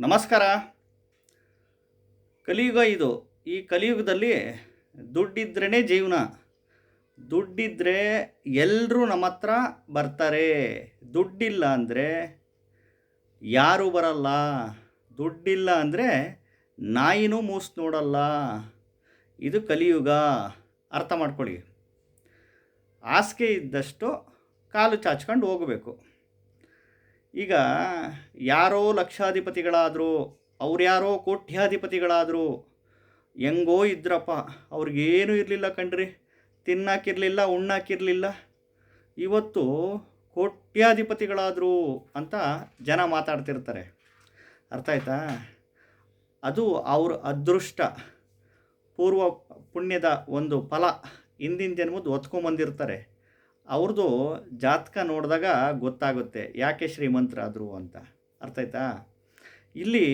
ನಮಸ್ಕಾರ. ಕಲಿಯುಗ ಇದು. ಈ ಕಲಿಯುಗದಲ್ಲಿ ದುಡ್ಡಿದ್ರೇ ಜೀವನ. ದುಡ್ಡಿದ್ರೆ ಎಲ್ಲರೂ ನಮ್ಮ ಹತ್ರ ಬರ್ತಾರೆ. ದುಡ್ಡಿಲ್ಲ ಅಂದರೆ ಯಾರೂ ಬರಲ್ಲ. ದುಡ್ಡಿಲ್ಲ ಅಂದರೆ ನಾಯಿನೂ ಮೂಸ್ ನೋಡಲ್ಲ. ಇದು ಕಲಿಯುಗ. ಅರ್ಥ ಮಾಡ್ಕೊಳ್ಳಿ. ಹಾಸಿಗೆ ಇದ್ದಷ್ಟು ಕಾಲು ಚಾಚ್ಕೊಂಡು ಹೋಗಬೇಕು. ಈಗ ಯಾರೋ ಲಕ್ಷಾಧಿಪತಿಗಳಾದರು ಅವ್ರ್ಯಾರೋ ಕೋಟ್ಯಾಧಿಪತಿಗಳಾದರೂ, ಹೆಂಗೋ ಇದ್ರಪ್ಪ, ಅವ್ರಿಗೇನೂ ಇರಲಿಲ್ಲ ಕಣ್ರಿ. ತಿನ್ನಾಕಿರಲಿಲ್ಲ, ಉಣ್ಣಾಕಿರಲಿಲ್ಲ. ಇವತ್ತು ಕೋಟ್ಯಾಧಿಪತಿಗಳಾದರು ಅಂತ ಜನ ಮಾತಾಡ್ತಿರ್ತಾರೆ. ಅರ್ಥ ಆಯ್ತಾ? ಅದು ಅವ್ರ ಅದೃಷ್ಟ. ಪೂರ್ವ ಪುಣ್ಯದ ಒಂದು ಫಲ ಹಿಂದಿನ ಜನ್ಮದ್ದು ಹೊತ್ಕೊಂಬಂದಿರ್ತಾರೆ. ಅವ್ರದ್ದು ಜಾತಕ ನೋಡಿದಾಗ ಗೊತ್ತಾಗುತ್ತೆ ಯಾಕೆ ಶ್ರೀಮಂತರಾದರು ಅಂತ. ಅರ್ಥ ಆಯ್ತಾ? ಇಲ್ಲಿ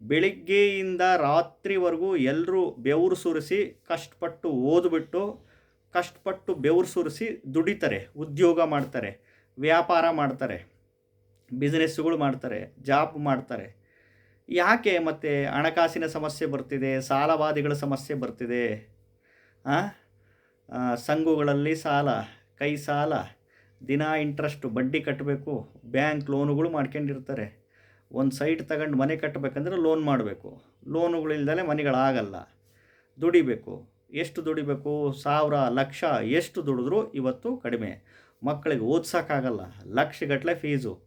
ಬೆಳಿಗ್ಗೆಯಿಂದ ರಾತ್ರಿವರೆಗೂ ಎಲ್ಲರೂ ಬೆವರು ಸುರಿಸಿ ಕಷ್ಟಪಟ್ಟು ಓದ್ಬಿಟ್ಟು, ಕಷ್ಟಪಟ್ಟು ಬೆವರು ಸುರಿಸಿ ದುಡಿತಾರೆ, ಉದ್ಯೋಗ ಮಾಡ್ತಾರೆ, ವ್ಯಾಪಾರ ಮಾಡ್ತಾರೆ ಬಿಸ್ನೆಸ್ಗಳು ಮಾಡ್ತಾರೆ, ಜಾಬ್ ಮಾಡ್ತಾರೆ. ಯಾಕೆ ಮತ್ತು ಹಣಕಾಸಿನ ಸಮಸ್ಯೆ ಬರ್ತಿದೆ, ಸಾಲವಾದಿಗಳ ಸಮಸ್ಯೆ ಬರ್ತಿದೆ? ಸಂಘಗಳಲ್ಲಿ ಸಾಲ ಕೈ ಸಾಲ, ದಿನ ಇಂಟ್ರೆಸ್ಟು ಬಡ್ಡಿ ಕಟ್ಟಬೇಕು ಬ್ಯಾಂಕ್ ಲೋನುಗಳು ಮಾಡ್ಕೊಂಡಿರ್ತಾರೆ. ಒಂದು ಸೈಟ್ ತಗೊಂಡು ಮನೆ ಕಟ್ಟಬೇಕಂದ್ರೆ ಲೋನ್ ಮಾಡಬೇಕು. ಲೋನುಗಳಿಲ್ದಲೆ ಮನೆಗಳಾಗಲ್ಲ ದುಡಿಬೇಕು. ಎಷ್ಟು ದುಡಿಬೇಕು? ಸಾವಿರ, ಲಕ್ಷ, ಎಷ್ಟು ದುಡಿದ್ರೂ ಇವತ್ತು ಕಡಿಮೆ. ಮಕ್ಕಳಿಗೆ ಓದ್ಸೋಕ್ಕಾಗಲ್ಲ. ಲಕ್ಷಗಟ್ಟಲೆ ಫೀಸು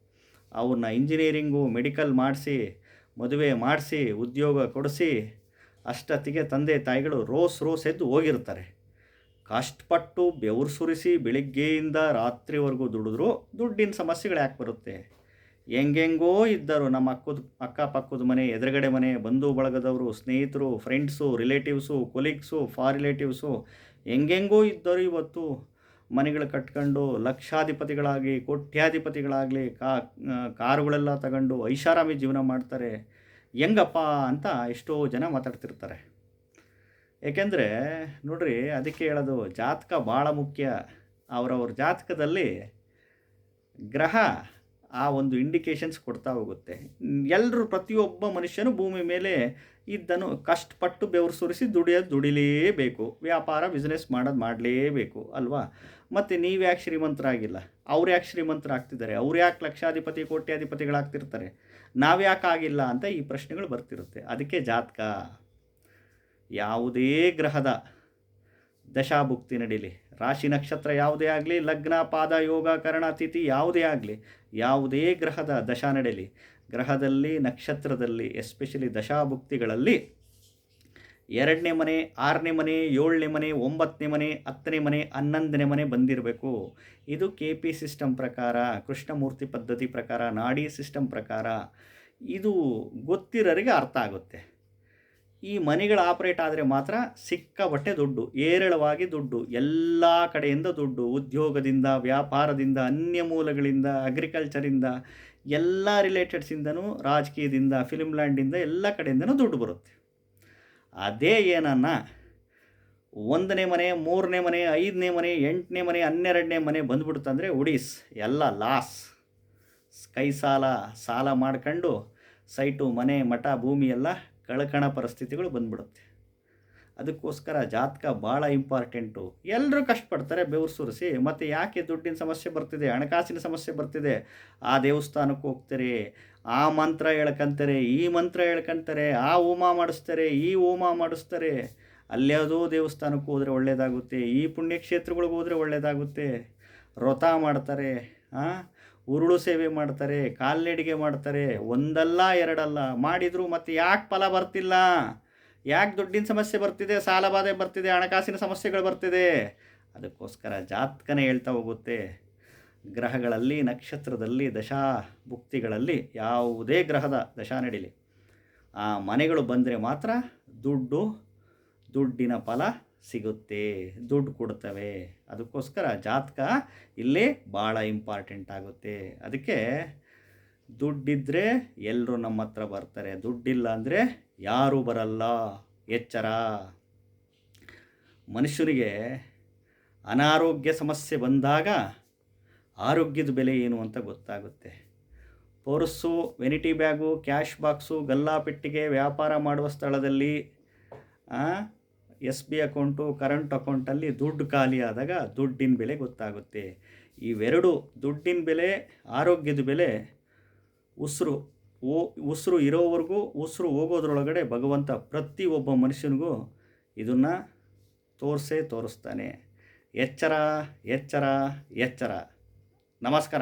ಅವ್ರನ್ನ ಇಂಜಿನಿಯರಿಂಗು ಮೆಡಿಕಲ್ ಮಾಡಿಸಿ, ಮದುವೆ ಮಾಡಿಸಿ, ಉದ್ಯೋಗ ಕೊಡಿಸಿ, ಅಷ್ಟೊತ್ತಿಗೆ ತಂದೆ ತಾಯಿಗಳು ರೋಸ್ ರೋಸ್ ಎದ್ದು ಹೋಗಿರ್ತಾರೆ. ಕಷ್ಟಪಟ್ಟು ಬೆವರು ಸುರಿಸಿ ಬೆಳಿಗ್ಗೆಯಿಂದ ರಾತ್ರಿವರೆಗೂ ದುಡಿದ್ರು ದುಡ್ಡಿನ ಸಮಸ್ಯೆಗಳು ಯಾಕೆ ಬರುತ್ತೆ? ಹೆಂಗೆಂಗೋ ಇದ್ದರು ನಮ್ಮ ಅಕ್ಕದ, ಅಕ್ಕಪಕ್ಕದ ಮನೆ, ಎದುರುಗಡೆ ಮನೆ, ಬಂಧು ಬಳಗದವರು, ಸ್ನೇಹಿತರು friends relatives colleagues for relatives ಹೆಂಗೆಂಗೋ ಇದ್ದರು ಇವತ್ತು. ಮನೆಗಳು ಕಟ್ಕೊಂಡು ಲಕ್ಷಾಧಿಪತಿಗಳಾಗಿ ಕೋಟ್ಯಾಧಿಪತಿಗಳಾಗಲಿ, ಕಾ ಕಾರುಗಳೆಲ್ಲ ತಗೊಂಡು ಐಷಾರಾಮಿ ಜೀವನ ಮಾಡ್ತಾರೆ. ಹೆಂಗಪ್ಪ ಅಂತ ಎಷ್ಟೋ ಜನ ಮಾತಾಡ್ತಿರ್ತಾರೆ. ಏಕೆಂದರೆ ನೋಡ್ರಿ ಅದಕ್ಕೆ ಹೇಳೋದು ಜಾತಕ ಭಾಳ ಮುಖ್ಯ. ಅವರವ್ರ ಜಾತಕದಲ್ಲಿ ಗ್ರಹ ಆ ಒಂದು ಇಂಡಿಕೇಶನ್ಸ್ ಕೊಡ್ತಾ ಹೋಗುತ್ತೆ. ಎಲ್ಲರೂ ಪ್ರತಿಯೊಬ್ಬ ಮನುಷ್ಯನು ಭೂಮಿ ಮೇಲೆ ಇದ್ದನು, ಕಷ್ಟಪಟ್ಟು ಬೆವರು ಸುರಿಸಿ ದುಡಿಯೋದು ದುಡಿಲೇಬೇಕು. ವ್ಯಾಪಾರ ಬಿಸ್ನೆಸ್ ಮಾಡೋದು ಮಾಡಲೇಬೇಕು, ಅಲ್ವಾ? ಮತ್ತು ನೀವು ಯಾಕೆ ಶ್ರೀಮಂತರಾಗಿಲ್ಲ? ಅವ್ರು ಯಾಕೆ ಶ್ರೀಮಂತರಾಗ್ತಿದ್ದಾರೆ? ಅವ್ರು ಯಾಕೆ ಲಕ್ಷಾಧಿಪತಿ, ಕೋಟ್ಯಾಧಿಪತಿಗಳಾಗ್ತಿರ್ತಾರೆ? ನಾವು ಯಾಕೆ ಆಗಿಲ್ಲ ಅಂತ ಈ ಪ್ರಶ್ನೆಗಳು ಬರ್ತಿರುತ್ತೆ. ಅದಕ್ಕೆ ಜಾತಕ. ಯಾವುದೇ ಗ್ರಹದ ದಶಾಭುಕ್ತಿ ನಡೀಲಿ. ರಾಶಿ ನಕ್ಷತ್ರ ಯಾವುದೇ ಆಗಲಿ, ಲಗ್ನ, ಪಾದ, ಯೋಗ, ಕರಣ, ತಿಥಿ ಯಾವುದೇ ಆಗಲಿ, ಯಾವುದೇ ಗ್ರಹದ ದಶಾ ನಡೀಲಿ. ಗ್ರಹದಲ್ಲಿ, ನಕ್ಷತ್ರದಲ್ಲಿ ಎಸ್ಪೆಷಲಿ ದಶಾಭುಕ್ತಿಗಳಲ್ಲಿ ಎರಡನೇ ಮನೆ, ಆರನೇ ಮನೆ, ಏಳನೇ ಮನೆ, ಒಂಬತ್ತನೇ ಮನೆ, ಹತ್ತನೇ ಮನೆ, ಹನ್ನೊಂದನೇ ಮನೆ ಬಂದಿರಬೇಕು. ಇದು ಕೆ ಪಿ ಸಿಸ್ಟಮ್ ಪ್ರಕಾರ, ಕೃಷ್ಣಮೂರ್ತಿ ಪದ್ಧತಿ ಪ್ರಕಾರ, ನಾಡಿ ಸಿಸ್ಟಮ್ ಪ್ರಕಾರ, ಇದು ಗೊತ್ತಿರೋರಿಗೆ ಅರ್ಥ ಆಗುತ್ತೆ. ಈ ಮನೆಗಳು ಆಪ್ರೇಟ್ ಆದರೆ ಮಾತ್ರ ಸಿಕ್ಕಾಪಟ್ಟೆ ದುಡ್ಡು, ಏರಳವಾಗಿ ದುಡ್ಡು, ಎಲ್ಲ ಕಡೆಯಿಂದ ದುಡ್ಡು, ಉದ್ಯೋಗದಿಂದ, ವ್ಯಾಪಾರದಿಂದ, ಅನ್ಯ ಮೂಲಗಳಿಂದ ಅಗ್ರಿಕಲ್ಚರಿಂದ ಎಲ್ಲ ರಿಲೇಟೆಡ್ಸಿಂದನೂ ರಾಜಕೀಯದಿಂದ ಫಿಲ್ಮ್ ಲ್ಯಾಂಡಿಂದ ಎಲ್ಲ ಕಡೆಯಿಂದನೂ ದುಡ್ಡು ಬರುತ್ತೆ. ಅದೇ ಏನನ್ನ? ಒಂದನೇ ಮನೆ, ಮೂರನೇ ಮನೆ, ಐದನೇ ಮನೆ, ಎಂಟನೇ ಮನೆ, ಹನ್ನೆರಡನೇ ಮನೆ ಬಂದ್ಬಿಡ್ತಂದರೆ ಉಡೀಸ್, ಎಲ್ಲ ಲಾಸ್ ಕೈ ಸಾಲ ಸಾಲ ಮಾಡ್ಕೊಂಡು ಸೈಟು ಮನೆ, ಮಠ, ಭೂಮಿ ಎಲ್ಲ ಕಳ್ಕಣ ಪರಿಸ್ಥಿತಿಗಳು ಬಂದ್ಬಿಡುತ್ತೆ. ಅದಕ್ಕೋಸ್ಕರ ಜಾತಕ ಭಾಳ ಇಂಪಾರ್ಟೆಂಟು. ಎಲ್ಲರೂ ಕಷ್ಟಪಡ್ತಾರೆ ಬೆವರು ಸುರಿಸಿ, ಮತ್ತು ಯಾಕೆ ದುಡ್ಡಿನ ಸಮಸ್ಯೆ ಬರ್ತಿದೆ, ಹಣಕಾಸಿನ ಸಮಸ್ಯೆ ಬರ್ತಿದೆ? ಆ ದೇವಸ್ಥಾನಕ್ಕೆ ಹೋಗ್ತಾರೆ, ಆ ಮಂತ್ರ ಹೇಳ್ಕಂತಾರೆ, ಈ ಮಂತ್ರ ಹೇಳ್ಕಂತಾರೆ, ಆ ಹೋಮ ಮಾಡಿಸ್ತಾರೆ, ಈ ಹೋಮ ಮಾಡಿಸ್ತಾರೆ. ಅಲ್ಯಾವುದೋ ದೇವಸ್ಥಾನಕ್ಕೆ ಹೋದರೆ ಒಳ್ಳೆಯದಾಗುತ್ತೆ ಈ ಪುಣ್ಯಕ್ಷೇತ್ರಗಳಿಗೆ ಹೋದರೆ ಒಳ್ಳೆಯದಾಗುತ್ತೆ ವ್ರತ ಮಾಡ್ತಾರೆ ಉರುಳು ಸೇವೆ ಮಾಡ್ತಾರೆ, ಕಾಲ್ನಡಿಗೆ ಮಾಡ್ತಾರೆ, ಒಂದಲ್ಲ ಎರಡಲ್ಲ, ಮಾಡಿದ್ರು ಮತ್ತು ಯಾಕೆ ಫಲ ಬರ್ತಿಲ್ಲ? ಯಾಕೆ ದುಡ್ಡಿನ ಸಮಸ್ಯೆ ಬರ್ತಿದೆ ಸಾಲಬಾಧೆ ಬರ್ತಿದೆ, ಹಣಕಾಸಿನ ಸಮಸ್ಯೆಗಳು ಬರ್ತಿದೆ? ಅದಕ್ಕೋಸ್ಕರ ಜಾತಕನೇ ಹೇಳ್ತಾ ಹೋಗುತ್ತೆ. ಗ್ರಹಗಳಲ್ಲಿ, ನಕ್ಷತ್ರದಲ್ಲಿ, ದಶಾ ಭುಕ್ತಿಗಳಲ್ಲಿ ಯಾವುದೇ ಗ್ರಹದ ದಶಾ ನಡೀಲಿ. ಆ ಮನೆಗಳು ಬಂದರೆ ಮಾತ್ರ ದುಡ್ಡು, ದುಡ್ಡಿನ ಫಲ ಸಿಗುತ್ತೆ, ದುಡ್ಡು ಕೊಡ್ತವೆ. ಅದಕ್ಕೋಸ್ಕರ ಜಾತಕ ಇಲ್ಲಿ ಭಾಳ ಇಂಪಾರ್ಟೆಂಟ್ ಆಗುತ್ತೆ. ಅದಕ್ಕೆ ದುಡ್ಡಿದ್ದರೆ ಎಲ್ಲರೂ ನಮ್ಮ ಹತ್ರ ಬರ್ತಾರೆ. ದುಡ್ಡಿಲ್ಲ ಅಂದರೆ ಯಾರೂ ಬರಲ್ಲ. ಎಚ್ಚರ. ಮನುಷ್ಯರಿಗೆ ಅನಾರೋಗ್ಯ ಸಮಸ್ಯೆ ಬಂದಾಗ ಆರೋಗ್ಯದ ಬೆಲೆ ಏನು ಅಂತ ಗೊತ್ತಾಗುತ್ತೆ. Purse vanity bag cash box ಗಲ್ಲಾಪೆಟ್ಟಿಗೆ ವ್ಯಾಪಾರ ಮಾಡುವ ಸ್ಥಳದಲ್ಲಿ ಎಸ್ ಬಿ ಅಕೌಂಟು, ಕರೆಂಟ್ ಅಕೌಂಟಲ್ಲಿ ದುಡ್ಡು ಖಾಲಿ ಆದಾಗ ದುಡ್ಡಿನ ಬೆಲೆ ಗೊತ್ತಾಗುತ್ತೆ. ಇವೆರಡು ದುಡ್ಡಿನ ಬೆಲೆ, ಆರೋಗ್ಯದ ಬೆಲೆ, ಉಸಿರು, ಓ, ಉಸಿರು ಇರೋವರೆಗೂ ಉಸಿರು ಹೋಗೋದ್ರೊಳಗಡೆ ಭಗವಂತ ಪ್ರತಿ ಒಬ್ಬ ಮನುಷ್ಯನಿಗೂ ಇದನ್ನು ತೋರಿಸೇ ತೋರಿಸ್ತಾನೆ. ಎಚ್ಚರ ಎಚ್ಚರ ಎಚ್ಚರ. ನಮಸ್ಕಾರ.